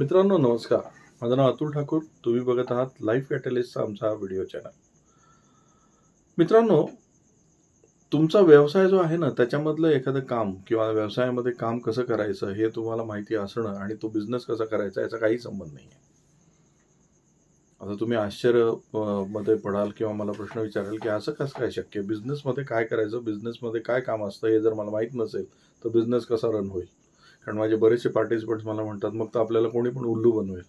मित्रांनो नमस्कार. माझं नाव अतुल ठाकूर. तुम्ही बघत आहात लाईफ कॅटलिस्टचा आमचा हा व्हिडिओ चॅनल मित्रांनो तुमचा व्यवसाय जो आहे ना त्याच्यामधलं एखादं काम किंवा व्यवसायामध्ये काम कसं करायचं हे तुम्हाला माहिती असणं आणि तो बिझनेस कसा करायचा याचा काही संबंध नाही आहे आता तुम्ही आश्चर्यमध्ये पडाल किंवा मला प्रश्न विचाराल की असं कसं काय शक्य? बिझनेसमध्ये काय करायचं? बिझनेसमध्ये काय काम असतं हे जर मला माहीत नसेल तर बिझनेस कसा रन होईल? कारण माझे बरेचसे पार्टिसिपंट्स मला म्हणतात मग तर आपल्याला कोणी पण उल्लू बनवेल.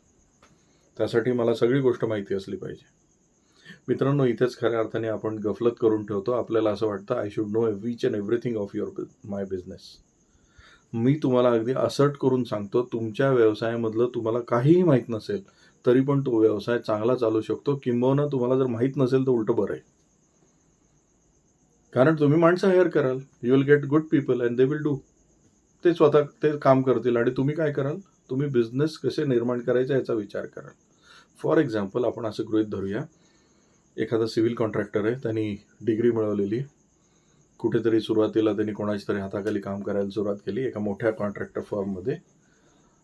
त्यासाठी मला सगळी गोष्ट माहिती असली पाहिजे. मित्रांनो इथेच खऱ्या अर्थाने आपण गफलत करून ठेवतो. आपल्याला असं वाटतं I should know each and everything of your my business मी तुम्हाला अगदी असर्ट करून सांगतो तुमच्या व्यवसायामधलं तुम्हाला काहीही माहीत नसेल तरी पण तो व्यवसाय चांगला चालू शकतो. किंबहुना तुम्हाला जर माहीत नसेल तर उलटं बरं आहे. कारण तुम्ही माणसं हायर कराल. You will get good people and they will do ते स्वतः ते काम करतील आणि तुम्ही काय कराल? तुम्ही बिझनेस कसे निर्माण करायचा याचा विचार कराल. फॉर एक्झाम्पल आपण असं गृहित धरूया एखादा सिव्हिल कॉन्ट्रॅक्टर आहे त्यांनी डिग्री मिळवलेली. कुठेतरी सुरुवातीला त्यांनी कोणाच्या तरी हाताखाली काम करायला सुरुवात केली एका मोठ्या कॉन्ट्रॅक्टर फॉर्ममध्ये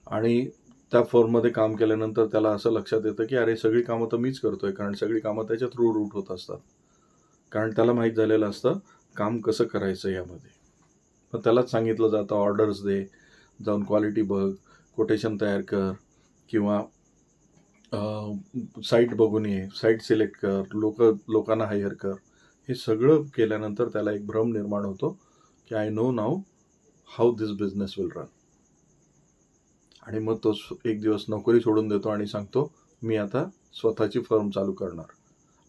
आणि त्या फॉर्ममध्ये काम केल्यानंतर त्याला असं लक्षात येतं की अरे सगळी कामं तर मीच करतोय कारण सगळी कामं त्याच्या थ्रू रूट होत असतात. कारण त्याला माहीत झालेलं असतं काम कसं करायचं यामध्ये. त्यालाच सांगितलं जातं ऑर्डर्स दे जाऊन क्वालिटी बघ कोटेशन तयार कर किंवा साईट बघून ये साईट सिलेक्ट कर लोक लोकांना हायर कर. हे सगळं केल्यानंतर त्याला एक भ्रम निर्माण होतो की I know now how this business will run आणि मग तो एक दिवस नोकरी सोडून देतो आणि सांगतो मी आता स्वतःची फर्म चालू करणार.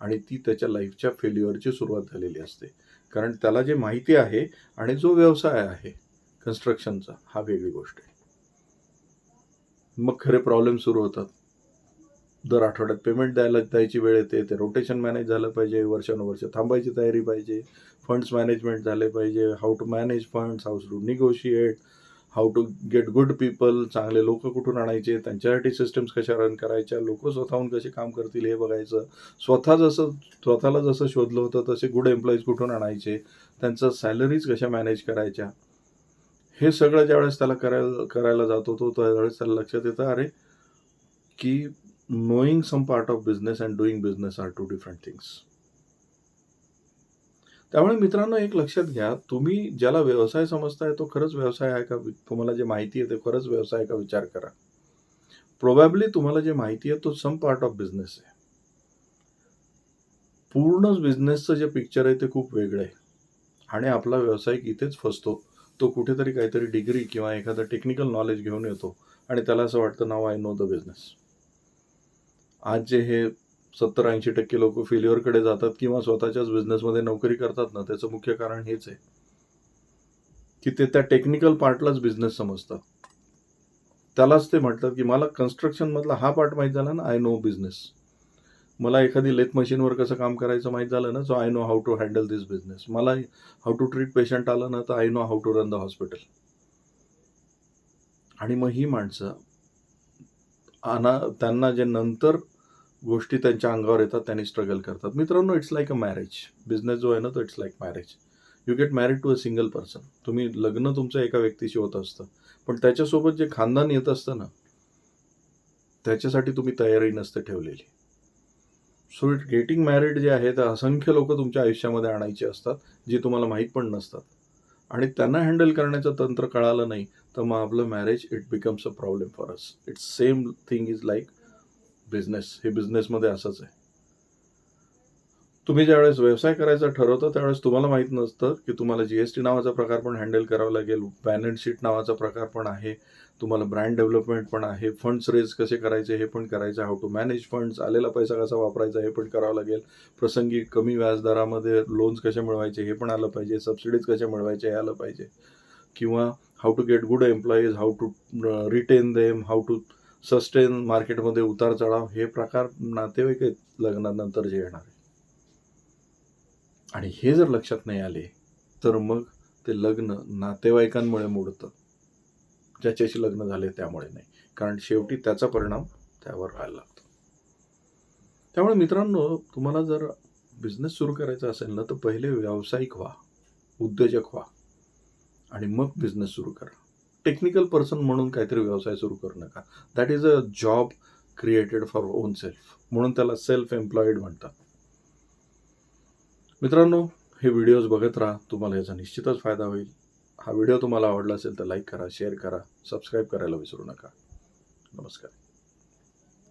आणि ती त्याच्या लाईफच्या फेल्युअरची सुरुवात झालेली असते. कारण त्याला जे माहिती आहे आणि जो व्यवसाय आहे कन्स्ट्रक्शनचा हा वेगळी गोष्ट आहे. मग खरे प्रॉब्लेम सुरू होतात. दर आठवड्यात पेमेंट द्यायला द्यायची वेळ येते ते रोटेशन मॅनेज झालं पाहिजे वर्षानुवर्ष थांबायची तयारी पाहिजे फंड्स मॅनेजमेंट झाले पाहिजे how to manage funds how to negotiate how to get good people चांगले लोक कुठून आणायचे त्यांच्यासाठी सिस्टम्स कशा रन करायच्या लोक स्वतःहून कसे काम करतील हे बघायचं. स्वतः जसं स्वतःला जसं शोधलं होतं तसे गुड एम्प्लॉईज कुठून आणायचे त्यांचं सॅलरीज कशा मॅनेज करायच्या. हे सगळं ज्यावेळेस त्याला करायला करायला जात होतो त्यावेळेस त्याला लक्षात येतं अरे की knowing some part of business and doing business are two different things त्यामुळे मित्रांनो एक लक्षात घ्या तुम्ही ज्याला व्यवसाय समजताय तो खरंच व्यवसाय आहे का? तुम्हाला जे माहिती आहे ते खरंच व्यवसाय का? विचार करा. प्रोबॅबली तुम्हाला जे माहिती आहे तो सम पार्ट ऑफ बिझनेस आहे. पूर्ण बिझनेसचं जे पिक्चर आहे ते खूप वेगळं आहे. आणि आपला व्यावसायिक इथेच फसतो. तो कुठेतरी काहीतरी डिग्री किंवा एखादं टेक्निकल नॉलेज घेऊन येतो. आणि त्याला असं वाटतं now I know the business आज जे हे सत्तर ऐंशी टक्के लोक फेल्युअरकडे जातात किंवा स्वतःच्याच बिझनेसमध्ये नोकरी करतात ना त्याचं मुख्य कारण हेच आहे. की ते त्या टेक्निकल पार्टलाच बिझनेस समजतात. त्यालाच ते म्हणतात की मला कन्स्ट्रक्शनमधला हा पार्ट माहीत झाला ना आय नो बिझनेस मला एखादी लेथ मशीनवर कसं काम करायचं माहीत झालं ना so I know how to handle this business मला हाऊ टू ट्रीट पेशंट आलं ना तर I know how to run the hospital आणि मग ही माणसं आना त्यांना जे नंतर गोष्टी त्यांच्या अंगावर येतात त्यांनी स्ट्रगल करतात. मित्रांनो it's like a marriage business जो आहे ना तो it's like marriage you get married to a single person तुम्ही लग्न तुमचं एका व्यक्तीशी होत असतं. पण त्याच्यासोबत जे खानदान येत असतं ना त्याच्यासाठी तुम्ही तयारी नसते ठेवलेली. सो इट गेटिंग मॅरिड जे आहे ते असंख्य लोक तुमच्या आयुष्यामध्ये आणायचे असतात जी तुम्हाला माहीत पण नसतात. आणि त्यांना हँडल करण्याचं तंत्र कळालं नाही तर मग आपलं marriage it becomes a problem for us it's same thing is like business हे बिझनेसमध्ये असंच आहे. तुम्ही ज्यावेळेस व्यवसाय करायचा ठरवता त्यावेळेस तुम्हाला माहीत नसतं की तुम्हाला जी एस टी नावाचा प्रकार पण हँडल करावा लागेल. बॅलन्स शीट नावाचा प्रकार पण आहे. तुम्हाला ब्रँड डेव्हलपमेंट पण आहे. फंड्स रेज कसे करायचे हे पण करायचं हाऊ टू मॅनेज फंड्स आलेला पैसा कसा वापरायचा हे पण करावं लागेल. प्रसंगी कमी व्याजदरामध्ये लोन्स कसे मिळवायचे हे पण आलं पाहिजे. सबसिडीज कशा मिळवायचे हे आलं पाहिजे. किंवा how to get good employees how to retain them how to sustain मार्केटमध्ये उतार चढाव हे प्रकार नातेवाईक आहेत लग्नानंतर जे येणार आहे. आणि हे जर लक्षात नाही आले तर मग ते लग्न नातेवाईकांमुळे मोडतं. ज्याच्याशी लग्न झाले त्यामुळे नाही. कारण शेवटी त्याचा परिणाम त्यावर व्हायला लागतो. त्यामुळे मित्रांनो तुम्हाला जर बिझनेस सुरू करायचा असेल ना तर पहिले व्यावसायिक व्हा उद्योजक व्हा आणि मग बिझनेस सुरू करा. टेक्निकल पर्सन म्हणून काहीतरी व्यवसाय सुरू करू नका. That is a job created for own self म्हणून त्याला सेल्फ एम्प्लॉईड म्हणतात. मित्रांनो हे व्हिडिओज बघत राहा. तुम्हाला याचा निश्चितच फायदा होईल. हा व्हिडिओ तुम्हाला आवडला असेल तर लाईक करा शेअर करा सबस्क्राईब करायला विसरू नका. नमस्कार.